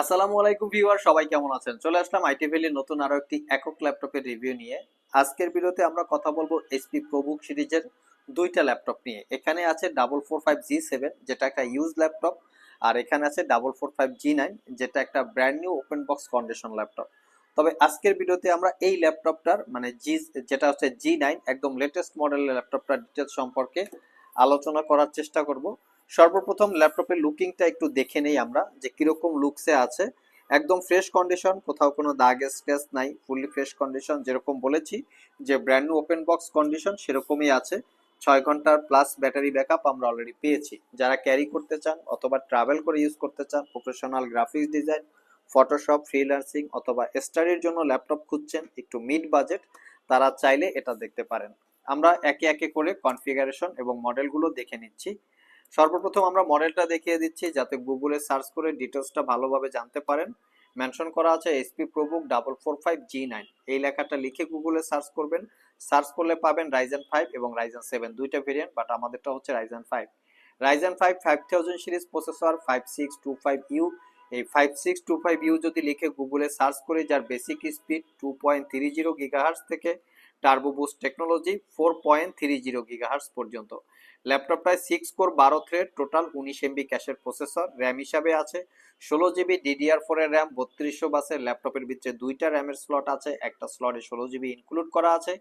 আসসালামু আলাইকুম ভিউয়ার, সবাই কেমন আছেন? চলে আসলাম আইটি ভ্যালির নতুন আরও একটি একক ল্যাপটপের রিভিউ নিয়ে। আজকের ভিডিওতে আমরা কথা বলব এইচপি প্রবুক সিরিজের দুইটা ল্যাপটপ নিয়ে। এখানে আছে double four five G seven, যেটা একটা ইউজ ল্যাপটপ, আর এখানে আছে double four five G nine, যেটা একটা brand new open box condition laptop. তবে আজকের ভিডিওতে আমরা এই ল্যাপটপটার মানে জি, যেটা হচ্ছে জি নাইন, একদম লেটেস্ট মডেলের ল্যাপটপটার ডিটেলস সম্পর্কে আলোচনা করার চেষ্টা করব। সর্বপ্রথম ল্যাপটপের লুকিংটা একটু দেখে নেই আমরা যে কীরকম লুকসে আছে। একদম ফ্রেশ কন্ডিশন কোথাও কোনো দাগ স্ক্র্যাচ নাই ফুললি ফ্রেশ কন্ডিশন যেরকম বলেছি, যে ব্র্যান্ড ওপেন বক্স কন্ডিশন সেরকমই আছে। ছয় ঘণ্টার প্লাস ব্যাটারি ব্যাকআপ আমরা অলরেডি পেয়েছি। যারা ক্যারি করতে চান অথবা ট্রাভেল করে ইউজ করতে চান professional graphics design Photoshop freelancing অথবা স্টাডির জন্য ল্যাপটপ খুঁজছেন, একটু মিড বাজেট তারা চাইলে এটা দেখতে পারেন। আমরা একে একে করে কনফিগারেশন এবং মডেলগুলো দেখে নিচ্ছি। সর্বপ্রথম আমরা মডেলটা দেখিয়ে দিচ্ছি যাতে গুগলে সার্চ করে ডিটেলসটা ভালোভাবে জানতে পারেন। মেনশন করা আছে HP ProBook double four five G nine এই লেখাটা লিখে গুগলে সার্চ করবেন। সার্চ করলে পাবেন রাইজেন ফাইভ এবং রাইজেন সেভেন দুইটা ভেরিয়েন্ট বাট আমাদেরটা হচ্ছে Ryzen five Ryzen five five thousand series processor five six two five U এই five six two five U যদি লিখে গুগলে সার্চ করে, যার basic speed two point three zero gigahertz থেকে turbo boost technology four point three zero gigahertz পর্যন্ত। ল্যাপটপটায় six core বারো থ্রেড টোটাল উনিশ এমবি ক্যাশের প্রসেসর র্যাম হিসাবে আছে, ষোলো জিবি ডিডিআর ফোর এর র্যাম বত্রিশশো বাসের ল্যাপটপের ভিতরে দুইটা র্যামের স্লট আছে, একটা স্লটে ষোলো জিবি ইনক্লুড করা আছে,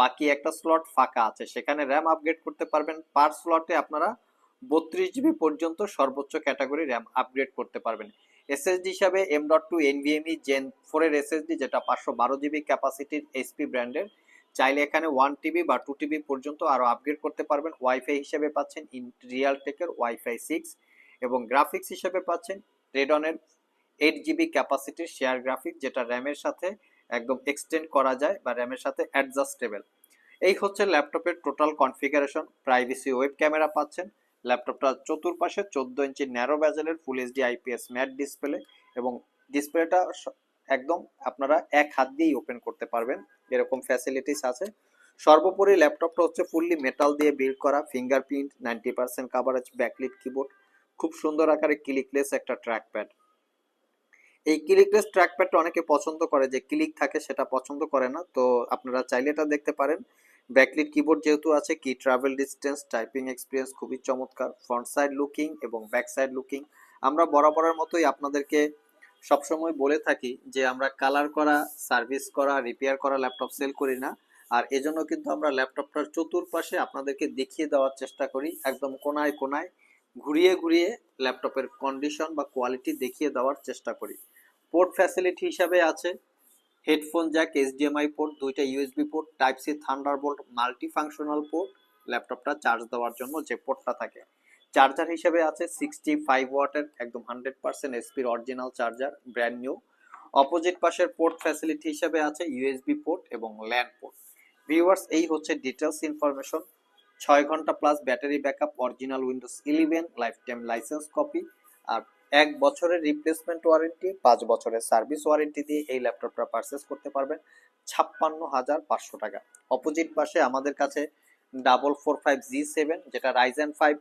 বাকি একটা স্লট ফাঁকা আছে। সেখানে র্যাম আপগ্রেড করতে পারবেন পার স্লটে আপনারা বত্রিশ জিবি পর্যন্ত সর্বোচ্চ ক্যাটাগরি র্যাম আপগ্রেড করতে পারবেন। এসএসডি হিসাবে M dot two NVMe gen ফোরের এসএসডি যেটা পাঁচশো বারো জিবি ক্যাপাসিটির এইচপি ব্র্যান্ডের চাইলে এখানে ওয়ান টিবি বা টু টিবি পর্যন্ত আরও আপগ্রেড করতে পারবেন। ওয়াইফাই হিসেবে পাচ্ছেন ইন রিয়াল টেকের ওয়াইফাই সিক্স এবং গ্রাফিক্স হিসেবে পাচ্ছেন রেডনের এইট জিবি ক্যাপাসিটির শেয়ার গ্রাফিক যেটা র্যামের সাথে একদম এক্সটেন্ড করা যায় বা র্যামের সাথে অ্যাডজাস্টেবল এই হচ্ছে ল্যাপটপের total configuration privacy web camera পাচ্ছেন। ল্যাপটপটা চতুর্পাশে চোদ্দ ইঞ্চি narrow ব্যাজেলের full HD IPS matte display এবং ডিসপ্লেটা একদম আপনারা এক হাত দিয়েই ওপেন করতে পারবেন। এরকম ফ্যাসিলিটিস আছে। সর্বোপরি ল্যাপটপটা হচ্ছে ফুললি মেটাল দিয়ে বিল্ড করা fingerprint ninety percent coverage backlit keyboard খুব সুন্দর আকারে ক্লিকলেস একটা ট্র্যাকপ্যাড এই ক্লিকলেস ট্র্যাকপ্যাডটা অনেকে পছন্দ করে, যে ক্লিক থাকে সেটা পছন্দ করে না, তো আপনারা চাইলে এটা দেখতে পারেন। ব্যাকলিট কিবোর্ড যেহেতু আছে কি ট্রাভেল ডিস্টেন্স টাইপিং এক্সপিরিয়েন্স খুবই চমৎকার ফ্রন্ট সাইড লুকিং এবং ব্যাক সাইড লুকিং আমরা বরাবরের মতোই আপনাদেরকে সবসময় বলে থাকি যে আমরা কালার করা সার্ভিস করা রিপেয়ার করা ল্যাপটপ সেল করি না। আর এজন্য কিন্তু আমরা ল্যাপটপটার চতুর্পাশে আপনাদেরকে দেখিয়ে দেওয়ার চেষ্টা করি, একদম কোনায় কোনায় ঘুরিয়ে ঘুরিয়ে ল্যাপটপের কন্ডিশন বা কোয়ালিটি দেখিয়ে দেওয়ার চেষ্টা করি। পোর্ট ফ্যাসিলিটি হিসাবে আছে হেডফোন জ্যাক এইচডিএমআই পোর্ট দুইটা USB port type C Thunderbolt multi functional port ল্যাপটপটা চার্জ দেওয়ার জন্য যে পোর্টটা থাকে। চার্জার হিসেবে আছে সিক্সটি ফাইভ ওয়াটের একদম হান্ড্রেড পার্সেন্ট এসপির original charger brand new opposite পাশের পোর্ট ফ্যাসিলিটি হিসেবে আছে ইউএসবি পোর্ট এবং ল্যান্ড পোর্ট ভিউয়ার্স এই হচ্ছে ডিটেলস ইনফরমেশন ছয় ঘণ্টা plus battery backup original Windows eleven life time license copy আর এক বছরের রিপ্লেসমেন্ট ওয়ারেন্টি পাঁচ বছরের সার্ভিস ওয়ারেন্টি দিয়ে এই ল্যাপটপটা পারচেস করতে পারবেন। ছাপ্পান্ন হাজার পাঁচশো টাকা। অপোজিট পাশে আমাদের কাছে double four five G seven যেটা Ryzen five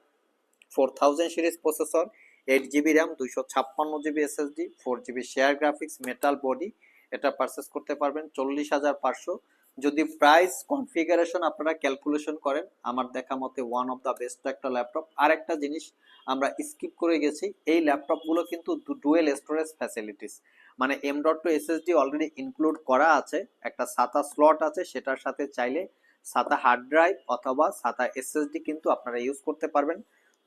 four thousand series processor eight GB RAM দুইশো ছাপ্পান্ন GB SSD four GB share graphics metal body এটা পারচেস করতে পারবেন। চল্লিশ হাজার পাঁচশো যদি প্রাইস কনফিগারেশন আপনারা ক্যালকুলেশন করেন, আমার দেখা মতে ওয়ান অফ দ্য বেস্ট একটা ল্যাপটপ আর একটা জিনিস আমরা স্কিপ করে গেছি, এই ল্যাপটপগুলো কিন্তু ডুয়েল স্টোরেজ ফ্যাসিলিটিস মানে M dot two SSD already include করা আছে, একটা সাতা স্লট আছে, সেটার সাথে চাইলে সাতা হার্ড ড্রাইভ অথবা সাতা এসএসডি কিন্তু আপনারা ইউজ করতে পারবেন।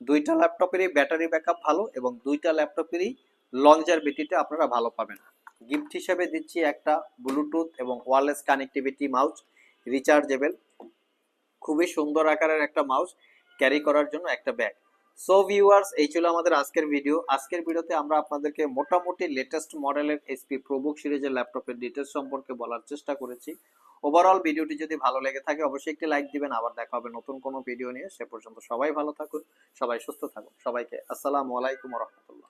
দুইটা ল্যাপটপেরই ব্যাটারি ব্যাকআপ ভালো এবং দুইটা ল্যাপটপেরই লংজারভিটিটা আপনারা ভালো পাবেন। গিফট হিসেবে দিচ্ছি একটা ব্লুটুথ এবং ওয়ারলেস কানেক্টিভিটি মাউস, রিচার্জেবল, খুবই সুন্দর আকারের একটা মাউস ক্যারি করার জন্য একটা ব্যাগ। সো ভিউয়ার্স এই ছিল আমাদের আজকের ভিডিও আজকের ভিডিওতে আমরা আপনাদেরকে মোটামুটি লেটেস্ট মডেলের এসপি প্রোবুক সিরিজের ল্যাপটপের ডিটেলস সম্পর্কে বলার চেষ্টা করেছি। ওভারঅল ভিডিওটি যদি ভালো লেগে থাকে, অবশ্যই একটি লাইক দিবেন। আবার দেখা হবে নতুন কোনো ভিডিও নিয়ে। সে পর্যন্ত সবাই ভালো থাকুন, সবাই সুস্থ থাকুন। সবাইকে আসসালামু আলাইকুম রহমতুল্লাহ।